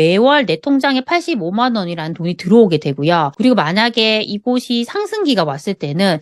매월 내 통장에 85만 원이라는 돈이 들어오게 되고요. 그리고 만약에 이곳이 상승기가 왔을 때는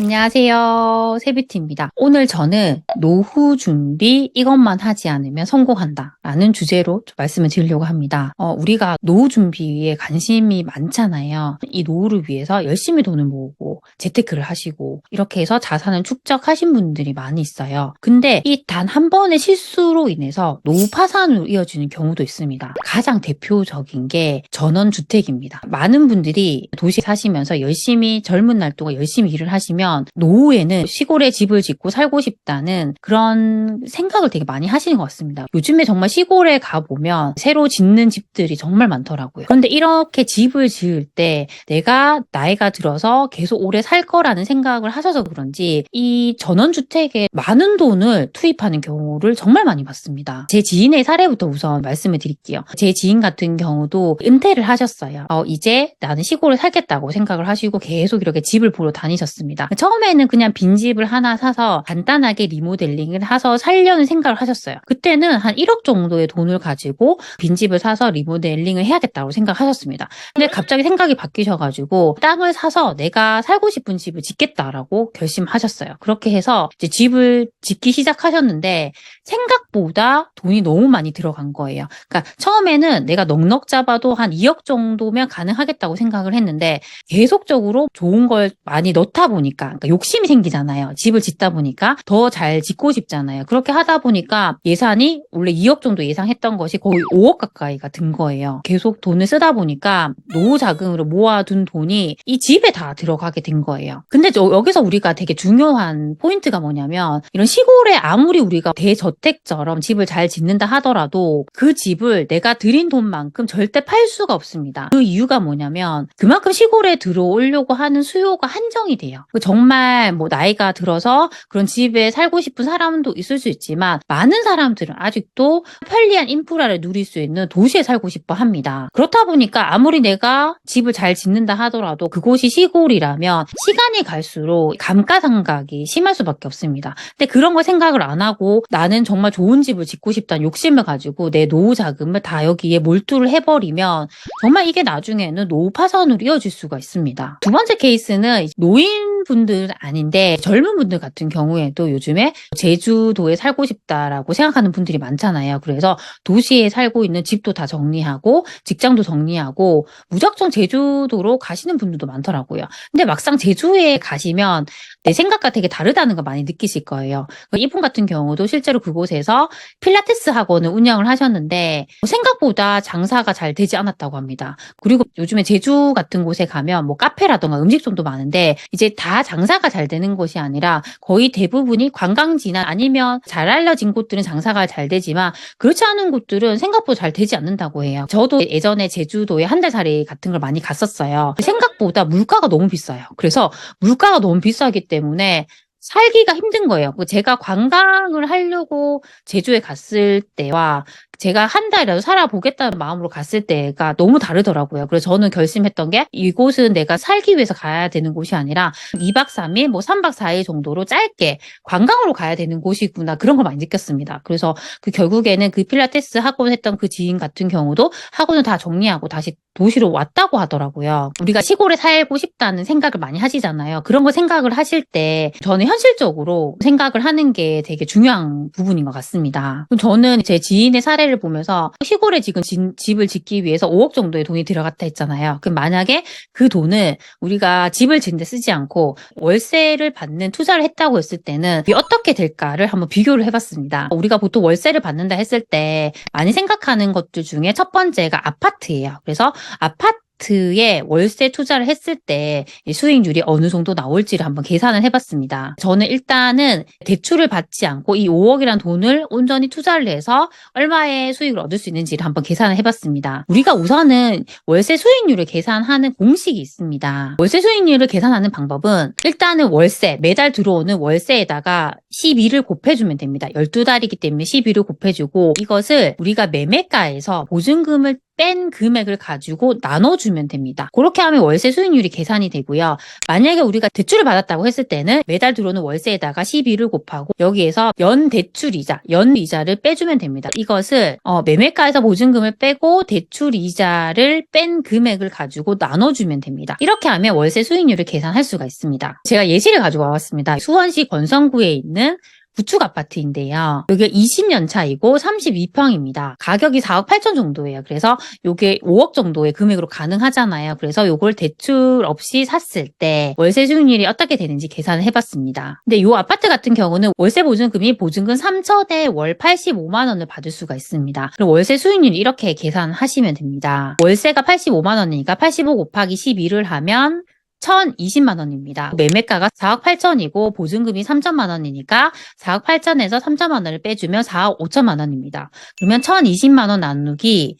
안녕하세요. 세비티입니다. 오늘 저는 노후 준비 이것만 하지 않으면 성공한다. 라는 주제로 좀 말씀을 드리려고 합니다. 어, 우리가 노후 준비에 관심이 많잖아요. 이 노후를 위해서 열심히 돈을 모으고 재테크를 하시고 이렇게 해서 자산을 축적하신 분들이 많이 있어요. 근데 이 단 한 번의 실수로 인해서 노후 파산으로 이어지는 경우도 있습니다. 가장 대표적인 게 전원주택입니다. 많은 분들이 도시 사시면서 열심히 젊은 날 동안 열심히 일을 하시면 노후에는 시골에 집을 짓고 살고 싶다는 그런 생각을 되게 많이 하시는 것 같습니다. 요즘에 정말 시골에 가보면 새로 짓는 집들이 정말 많더라고요. 그런데 이렇게 집을 지을 때 내가 나이가 들어서 계속 오래 살 거라는 생각을 하셔서 그런지 이 전원주택에 많은 돈을 투입하는 경우를 정말 많이 봤습니다. 제 지인의 사례부터 우선 말씀을 드릴게요. 제 지인 같은 경우도 은퇴를 하셨어요. 어, 이제 나는 시골에 살겠다고 생각을 하시고 계속 이렇게 집을 보러 다니셨습니다. 처음에는 그냥 빈집을 하나 사서 간단하게 리모델링을 해서 살려는 생각을 하셨어요. 그때는 한 1억 정도의 돈을 가지고 빈집을 사서 리모델링을 해야겠다고 생각하셨습니다. 근데 갑자기 생각이 바뀌셔가지고 땅을 사서 내가 살고 싶은 집을 짓겠다라고 결심하셨어요. 그렇게 해서 이제 집을 짓기 시작하셨는데 생각보다 돈이 너무 많이 들어간 거예요. 그러니까 처음에는 내가 넉넉 잡아도 한 2억 정도면 가능하겠다고 생각을 했는데 계속적으로 좋은 걸 많이 넣다 보니까 그러니까 욕심이 생기잖아요. 집을 짓다 보니까 더 잘 짓고 싶잖아요. 그렇게 하다 보니까 예산이 원래 2억 정도 예상했던 것이 거의 5억 가까이가 든 거예요. 계속 돈을 쓰다 보니까 노후 자금으로 모아둔 돈이 이 집에 다 들어가게 된 거예요. 근데 저 여기서 우리가 되게 중요한 포인트가 뭐냐면 이런 시골에 아무리 우리가 대저택처럼 집을 잘 짓는다 하더라도 그 집을 내가 들인 돈만큼 절대 팔 수가 없습니다. 그 이유가 뭐냐면 그만큼 시골에 들어오려고 하는 수요가 한정이 돼요. 정말 뭐 나이가 들어서 그런 집에 살고 싶은 사람도 있을 수 있지만 많은 사람들은 아직도 편리한 인프라를 누릴 수 있는 도시에 살고 싶어 합니다. 그렇다 보니까 아무리 내가 집을 잘 짓는다 하더라도 그곳이 시골이라면 시간이 갈수록 감가상각이 심할 수밖에 없습니다. 근데 그런 거 생각을 안 하고 나는 정말 좋은 집을 짓고 싶다는 욕심을 가지고 내 노후 자금을 다 여기에 몰두를 해버리면 정말 이게 나중에는 노후 파산으로 이어질 수가 있습니다. 두 번째 케이스는 노인 분들 아닌데 젊은 분들 같은 경우에도 요즘에 제주도에 살고 싶다라고 생각하는 분들이 많잖아요. 그래서 도시에 살고 있는 집도 다 정리하고 직장도 정리하고 무작정 제주도로 가시는 분들도 많더라고요. 근데 막상 제주에 가시면 내 생각과 되게 다르다는 거 많이 느끼실 거예요. 이분 같은 경우도 실제로 그곳에서 필라테스 학원을 운영을 하셨는데 생각보다 장사가 잘 되지 않았다고 합니다. 그리고 요즘에 제주 같은 곳에 가면 뭐 카페라던가 음식점도 많은데 이제 다 장사가 잘 되는 곳이 아니라 거의 대부분이 관광지나 아니면 잘 알려진 곳들은 장사가 잘 되지만 그렇지 않은 곳들은 생각보다 잘 되지 않는다고 해요. 저도 예전에 제주도에 한 달 살이 같은 걸 많이 갔었어요. 생각보다 물가가 너무 비싸요. 그래서 물가가 너무 비싸기 때문에 살기가 힘든 거예요. 제가 관광을 하려고 제주에 갔을 때와 제가 한 달이라도 살아보겠다는 마음으로 갔을 때가 너무 다르더라고요. 그래서 저는 결심했던 게 이곳은 내가 살기 위해서 가야 되는 곳이 아니라 2박 3일, 뭐 3박 4일 정도로 짧게 관광으로 가야 되는 곳이구나. 그런 걸 많이 느꼈습니다. 그래서 그 결국에는 그 필라테스 학원 했던 그 지인 같은 경우도 학원을 다 정리하고 다시 도시로 왔다고 하더라고요. 우리가 시골에 살고 싶다는 생각을 많이 하시잖아요. 그런 거 생각을 하실 때 저는 현실적으로 생각을 하는 게 되게 중요한 부분인 것 같습니다. 저는 제 지인의 사례를 보면서 시골에 지금 집을 짓기 위해서 5억 정도의 돈이 들어갔다 했잖아요. 그럼 만약에 그 돈을 우리가 집을 짓는데 쓰지 않고 월세를 받는 투자를 했다고 했을 때는 어떻게 될까를 한번 비교를 해봤습니다. 우리가 보통 월세를 받는다 했을 때 많이 생각하는 것들 중에 첫 번째가 아파트예요. 그래서 아파트에 월세 투자를 했을 때 수익률이 어느 정도 나올지를 한번 계산을 해봤습니다. 저는 일단은 대출을 받지 않고 이 5억이란 돈을 온전히 투자를 해서 얼마의 수익을 얻을 수 있는지를 한번 계산을 해봤습니다. 우리가 우선은 월세 수익률을 계산하는 공식이 있습니다. 월세 수익률을 계산하는 방법은 일단은 월세, 매달 들어오는 월세에다가 12를 곱해주면 됩니다. 12달이기 때문에 12를 곱해주고 이것을 우리가 매매가에서 보증금을 뺀 금액을 가지고 나눠주면 됩니다. 그렇게 하면 월세 수익률이 계산이 되고요. 만약에 우리가 대출을 받았다고 했을 때는 매달 들어오는 월세에다가 12를 곱하고 여기에서 연 대출 이자, 연 이자를 빼주면 됩니다. 이것을 어, 매매가에서 보증금을 빼고 대출 이자를 뺀 금액을 가지고 나눠주면 됩니다. 이렇게 하면 월세 수익률을 계산할 수가 있습니다. 제가 예시를 가지고 와봤습니다. 수원시 권성구에 있는 구축 아파트인데요. 이게 20년 차이고 32평입니다. 가격이 4억 8천 정도예요. 그래서 이게 5억 정도의 금액으로 가능하잖아요. 그래서 이걸 대출 없이 샀을 때 월세 수익률이 어떻게 되는지 계산을 해봤습니다. 근데 이 아파트 같은 경우는 월세 보증금이 보증금 3천에 월 85만 원을 받을 수가 있습니다. 그럼 월세 수익률 이렇게 계산하시면 됩니다. 월세가 85만 원이니까 85 곱하기 12를 하면 1,020만 원입니다. 매매가가 4억 8천이고 보증금이 3천만 원이니까 4억 8천에서 3천만 원을 빼주면 4억 5천만 원입니다. 그러면 1,020만 원 나누기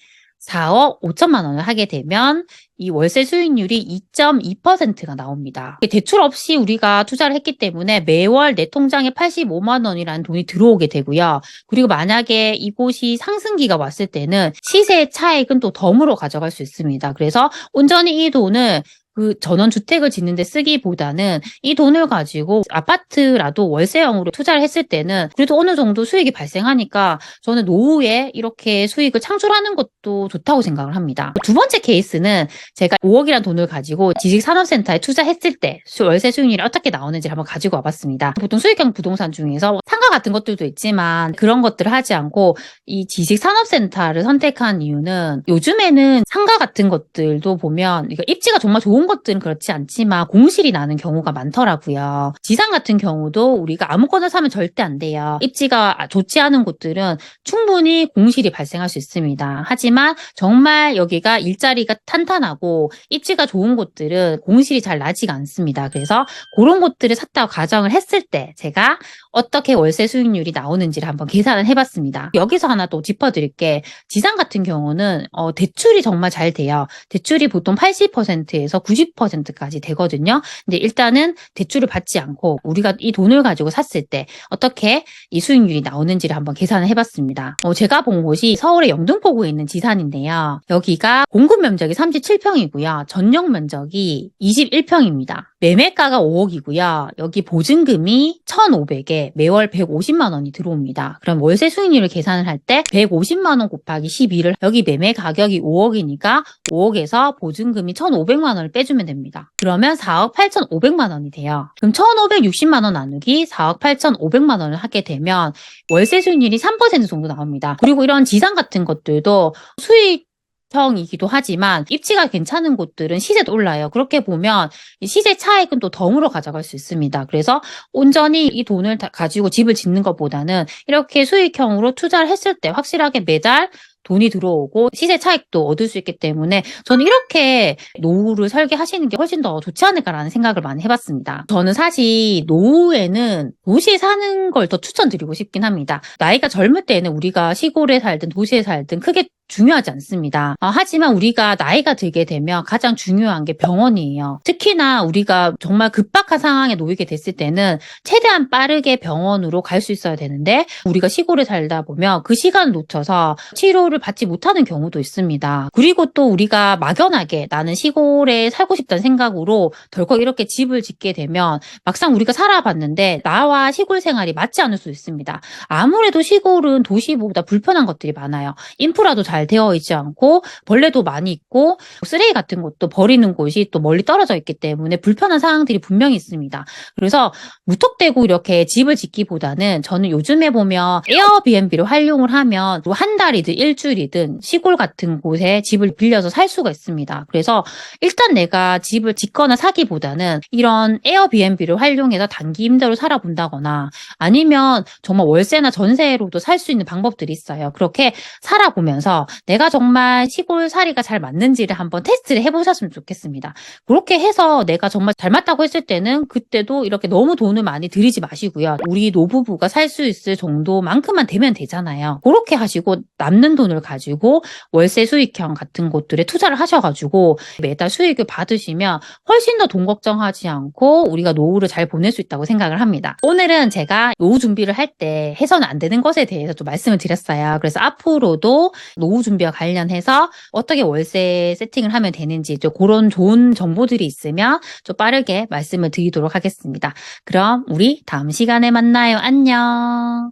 4억 5천만 원을 하게 되면 이 월세 수익률이 2.2%가 나옵니다. 대출 없이 우리가 투자를 했기 때문에 매월 내 통장에 85만 원이라는 돈이 들어오게 되고요. 그리고 만약에 이곳이 상승기가 왔을 때는 시세 차익은 또 덤으로 가져갈 수 있습니다. 그래서 온전히 이 돈을 그 전원 주택을 짓는데 쓰기보다는 이 돈을 가지고 아파트라도 월세형으로 투자를 했을 때는 그래도 어느 정도 수익이 발생하니까 저는 노후에 이렇게 수익을 창출하는 것도 좋다고 생각을 합니다. 두 번째 케이스는 제가 5억이란 돈을 가지고 지식산업센터에 투자했을 때 월세 수익률이 어떻게 나오는지 한번 가지고 와봤습니다. 보통 수익형 부동산 중에서 상가 같은 것들도 있지만 그런 것들을 하지 않고 이 지식산업센터를 선택한 이유는 요즘에는 상가 같은 것들도 보면 입지가 정말 좋은 것들은 그렇지 않지만 공실이 나는 경우가 많더라고요. 지상 같은 경우도 우리가 아무거나 사면 절대 안 돼요. 입지가 좋지 않은 곳들은 충분히 공실이 발생할 수 있습니다. 하지만 정말 여기가 일자리가 탄탄하고 입지가 좋은 곳들은 공실이 잘 나지가 않습니다. 그래서 그런 곳들을 샀다고 가정을 했을 때 제가 어떻게 월세 수익률이 나오는지를 한번 계산을 해봤습니다. 여기서 하나 또 짚어드릴 게 지상 같은 경우는 어, 대출이 정말 잘 돼요. 대출이 보통 80%에서 90%까지 되거든요. 근데 일단은 대출을 받지 않고 우리가 이 돈을 가지고 샀을 때 어떻게 이 수익률이 나오는지를 한번 계산을 해봤습니다. 어, 제가 본 곳이 서울의 영등포구에 있는 지산인데요. 여기가 공급 면적이 37평이고요. 전용 면적이 21평입니다. 매매가가 5억이고요. 여기 보증금이 1,500에 매월 150만 원이 들어옵니다. 그럼 월세 수익률을 계산을 할 때 150만 원 곱하기 12를 여기 매매 가격이 5억이니까 5억에서 보증금이 1,500만 원을 빼주면 됩니다. 그러면 4억 8,500만 원이 돼요. 그럼 1,560만 원 나누기 4억 8,500만 원을 하게 되면 월세 수익률이 3% 정도 나옵니다. 그리고 이런 지상 같은 것들도 수익 평이기도 하지만 입지가 괜찮은 곳들은 시세도 올라요. 그렇게 보면 시세 차익은 또 덤으로 가져갈 수 있습니다. 그래서 온전히 이 돈을 가지고 집을 짓는 것보다는 이렇게 수익형으로 투자를 했을 때 확실하게 매달 돈이 들어오고 시세 차익도 얻을 수 있기 때문에 저는 이렇게 노후를 설계하시는 게 훨씬 더 좋지 않을까라는 생각을 많이 해봤습니다. 저는 사실 노후에는 도시에 사는 걸 더 추천드리고 싶긴 합니다. 나이가 젊을 때는 우리가 시골에 살든 도시에 살든 크게 중요하지 않습니다. 어, 하지만 우리가 나이가 들게 되면 가장 중요한 게 병원이에요. 특히나 우리가 정말 급박한 상황에 놓이게 됐을 때는 최대한 빠르게 병원으로 갈 수 있어야 되는데 우리가 시골에 살다 보면 그 시간을 놓쳐서 치료를 받지 못하는 경우도 있습니다. 그리고 또 우리가 막연하게 나는 시골에 살고 싶다는 생각으로 덜컥 이렇게 집을 짓게 되면 막상 우리가 살아봤는데 나와 시골 생활이 맞지 않을 수 있습니다. 아무래도 시골은 도시보다 불편한 것들이 많아요. 인프라도 잘 되어 있지 않고 벌레도 많이 있고 쓰레기 같은 것도 버리는 곳이 또 멀리 떨어져 있기 때문에 불편한 상황들이 분명히 있습니다. 그래서 무턱대고 이렇게 집을 짓기보다는 저는 요즘에 보면 에어비앤비를 활용을 하면 뭐한 달이든 일주일이든 시골 같은 곳에 집을 빌려서 살 수가 있습니다. 그래서 일단 내가 집을 짓거나 사기보다는 이런 에어비앤비를 활용해서 단기 임대로 살아본다거나 아니면 정말 월세나 전세로도 살 수 있는 방법들이 있어요. 그렇게 살아보면서 내가 정말 시골 살이가 잘 맞는지를 한번 테스트를 해보셨으면 좋겠습니다. 그렇게 해서 내가 정말 잘 맞다고 했을 때는 그때도 이렇게 너무 돈을 많이 들이지 마시고요. 우리 노부부가 살 수 있을 정도만큼만 되면 되잖아요. 그렇게 하시고 남는 돈을 가지고 월세 수익형 같은 곳들에 투자를 하셔가지고 매달 수익을 받으시면 훨씬 더 돈 걱정하지 않고 우리가 노후를 잘 보낼 수 있다고 생각을 합니다. 오늘은 제가 노후 준비를 할 때 해서는 안 되는 것에 대해서 좀 말씀을 드렸어요. 그래서 앞으로도 노후 노후 준비와 관련해서 어떻게 월세 세팅을 하면 되는지 좀 그런 좋은 정보들이 있으면 좀 빠르게 말씀을 드리도록 하겠습니다. 그럼 우리 다음 시간에 만나요. 안녕.